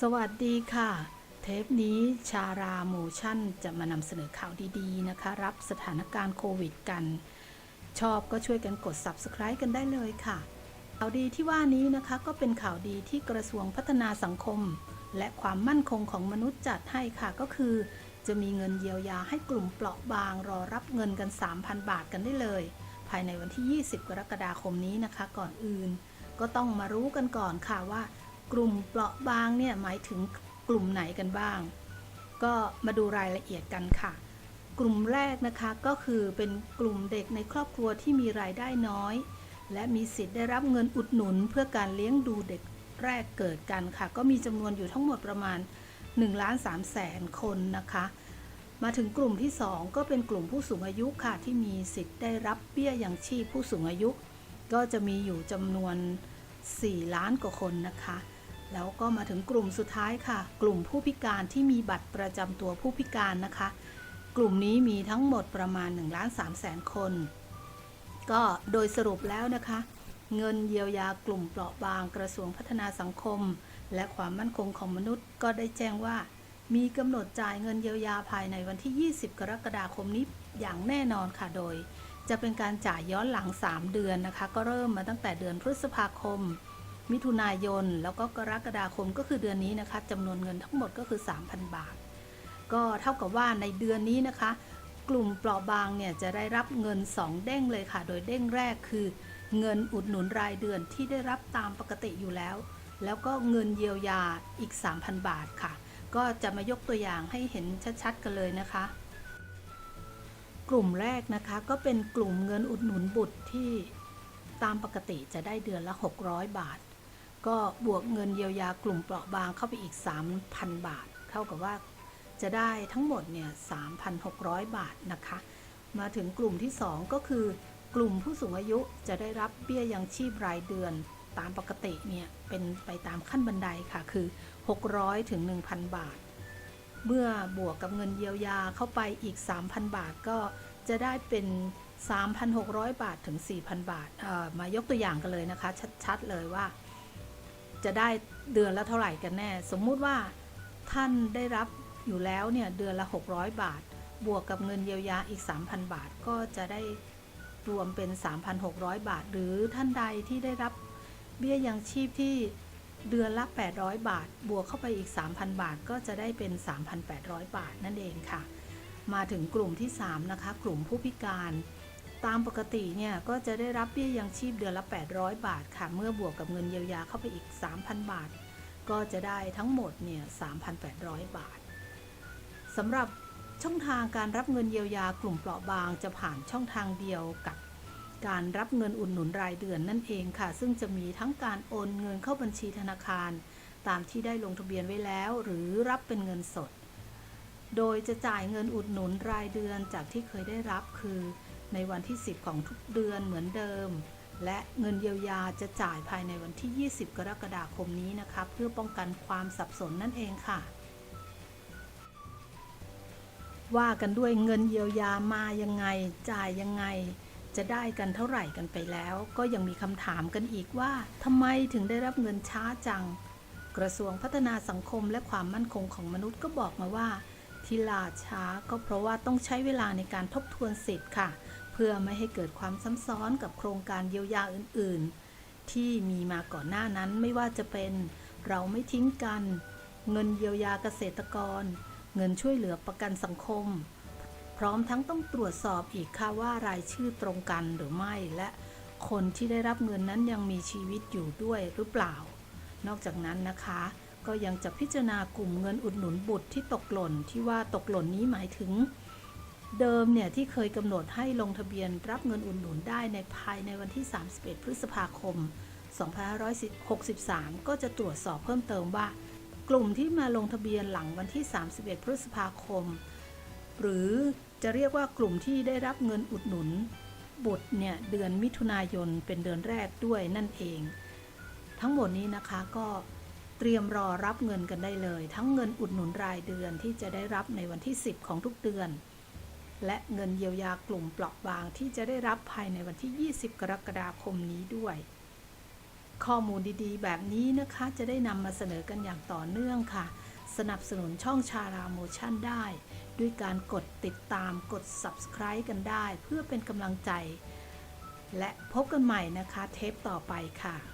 สวัสดีค่ะ เทปนี้ชาราโมชั่นจะมานำเสนอข่าวดีๆนะคะ รับสถานการณ์โควิดกัน ชอบก็ช่วยกันกด Subscribe กันได้เลยค่ะ ข่าวดีที่ว่านี้นะคะก็เป็นข่าวดีที่กระทรวงพัฒนาสังคม และความมั่นคงของมนุษย์จัดให้ค่ะก็คือ จะมีเงินเยียวยาให้กลุ่มเปราะบาง รอรับเงินกัน 3,000 บาทกันได้เลย ภายในวันที่ 20 กรกฎาคมนี้นะคะ ก่อนอื่น ก็ต้องมารู้กันก่อนค่ะว่า กลุ่มเปราะบางเนี่ยหมายถึงกลุ่มไหนกันบ้าง ก็มาดูรายละเอียดกันค่ะ กลุ่มแรกนะคะก็คือเป็นกลุ่มเด็กในครอบครัวที่มีรายได้น้อย และมีสิทธิ์ได้รับเงินอุดหนุน เพื่อการเลี้ยงดูเด็กแรกเกิดกันค่ะ ก็มีจำนวนอยู่ทั้งหมดประมาณ1ล้าน3แสนคนนะคะ มาถึงกลุ่มที่ 2 ก็เป็นกลุ่มผู้สูงอายุค่ะ ที่มีสิทธิ์ได้รับเบี้ยยังชีพผู้สูงอายุ ก็จะมีอยู่จำนวน 4 ล้านกว่าคนนะคะ แล้วก็มาถึงกลุ่มสุดท้ายค่ะ กลุ่มผู้พิการที่มีบัตรประจำตัวผู้พิการนะคะ กลุ่มนี้มีทั้งหมดประมาณ1ล้าน3แสนคน ก็โดยสรุปแล้วนะคะ เงินเยียวยากลุ่มเปราะบางกระทรวงพัฒนาสังคม และความมั่นคงของมนุษย์ ก็ได้แจ้งว่า มีกำหนดจ่ายเงินเยียวยาภายในวันที่ 20 กรกฎาคมนี้อย่างแน่นอนค่ะโดย จะเป็นการจ่ายย้อนหลัง 3 เดือนนะคะ ก็เริ่มมาตั้งแต่เดือนพฤษภาคม มิถุนายน แล้วก็กรกฎาคมก็คือเดือนนี้นะคะจำนวนเงินทั้งหมดก็คือ 3,000 บาท ก็เท่ากับว่าในเดือนนี้นะคะ กลุ่มเปราะบางเนี่ยจะได้รับเงิน 2 เด้งเลยค่ะ โดยเด้งแรกคือ เงินอุดหนุนรายเดือนที่ได้รับตามปกติอยู่แล้ว แล้วก็เงินเยียวยาอีก 3,000 บาทค่ะ ก็จะมายกตัวอย่างให้เห็นชัดๆ กันเลยนะคะ กลุ่มแรกนะคะก็เป็นกลุ่มเงินอุดหนุนบุตรที่ตามปกติจะได้เดือนละ 600 บาท ก็บวกเงินเยียวยากลุ่มเปราะบางเข้าไปอีก 3,000 บาท เท่ากับว่าจะได้ทั้งหมดเนี่ย 3,600 บาทนะคะ มาถึงกลุ่มที่ 2 ก็คือกลุ่มผู้สูงอายุจะได้รับเบี้ยยังชีพรายเดือนตามปกติเนี่ยเป็นไปตามขั้นบันไดค่ะคือ 600ถึง1,000 บาท เมื่อบวกกับเงินเยียวยาเข้าไปอีก 3,000 บาทก็จะได้เป็น 3,600 บาทถึง 4,000 บาทมายกตัวอย่างกันเลยนะคะ ชัด ๆ เลยว่า จะได้เดือนละเท่าไหร่กันแน่ สมมุติว่าท่านได้รับอยู่แล้วเนี่ยเดือนละ 600 บาท บวกกับเงินเยียวยาอีก 3,000 บาทก็จะได้รวมเป็น 3,600 บาท หรือท่านใดที่ได้รับเบี้ยยังชีพที่เดือนละ 800 บาท บวกเข้าไปอีก 3,000 บาท ก็จะได้เป็น 3,800 บาทนั่นเองค่ะ มาถึงกลุ่มที่ 3 นะคะ กลุ่มผู้พิการ ตามปกติเนี่ยก็จะได้รับเบี้ยยังชีพเดือนละ 800 บาทค่ะ เมื่อบวกกับเงินเยียวยาเข้าไปอีก 3,000 บาท ก็จะได้ทั้งหมดเนี่ย 3,800 บาทสำหรับช่องทางการรับเงินเยียวยากลุ่มเปราะบางจะผ่านช่องทางเดียวกับการรับเงินอุดหนุนรายเดือนนั่นเองค่ะ ซึ่งจะมีทั้งการโอนเงินเข้าบัญชีธนาคาร ตามที่ได้ลงทะเบียนไว้แล้ว หรือรับเป็นเงินสด โดยจะจ่ายเงินอุดหนุนรายเดือนจากที่เคยได้รับคือ ในวันที่ 10 ของทุกเดือนเหมือนเดิม และเงินเยียวยาจะจ่ายภายในวันที่ 20 กรกฎาคมนี้นะคะเพื่อป้องกันความสับสนนั่นเองค่ะ ว่ากันด้วยเงินเยียวยามายังไงจ่ายยังไง จะได้กันเท่าไหร่กันไปแล้ว ก็ยังมีคำถามกันอีกว่าทำไมถึงได้รับเงินช้าจัง กระทรวงพัฒนาสังคมและความมั่นคงของมนุษย์ก็บอกมาว่าที่ล่าช้าก็เพราะว่าต้องใช้เวลาในการทบทวนสิทธิ์ค่ะ เพื่อไม่ให้เกิดความซ้ำซ้อนกับโครงการเยียวยาอื่น ๆ ที่มีมาก่อนหน้านั้นไม่ว่าจะเป็น เราไม่ทิ้งกัน เงินเยียวยาเกษตรกร เงินช่วยเหลือประกันสังคม พร้อมทั้งต้องตรวจสอบอีกค่ะว่ารายชื่อตรงกันหรือไม่และคนที่ได้รับเงินนั้นยังมีชีวิตอยู่ด้วยหรือเปล่า นอกจากนั้นนะคะ ก็ยังจะพิจารณากลุ่มเงินอุดหนุนบุตรที่ตกหล่นที่ว่าตกหล่นนี้หมายถึง เดิมเนี่ยที่เคยกำหนดให้ลงทะเบียนรับเงินอุดหนุนได้ในภายในวันที่ 31 พฤษภาคม 2563 ก็จะตรวจสอบเพิ่มเติมว่า กลุ่มที่มาลงทะเบียนหลังวันที่ 31 พฤษภาคม หรือจะเรียกว่ากลุ่มที่ได้รับเงินอุดหนุน บุตรเนี่ยเดือนมิถุนายนเป็นเดือนแรกด้วยนั่นเอง ทั้งหมดนี้นะคะก็เตรียมรอรับเงินกันได้เลย ทั้งเงินอุดหนุนรายเดือนที่จะได้รับในวันที่ 10 ของทุกเดือน และเงินเยียวยากลุ่มเปราะบางที่จะได้รับภายในวันที่ 20 กรกฎาคมนี้ด้วย ข้อมูลดีๆ แบบนี้นะคะจะได้นำมาเสนอกันอย่างต่อเนื่องค่ะ สนับสนุนช่องชาราโมชั่นได้ ด้วยการกดติดตามกด subscribe กันได้ เพื่อเป็นกำลังใจ และพบกันใหม่นะคะเทปต่อไปค่ะ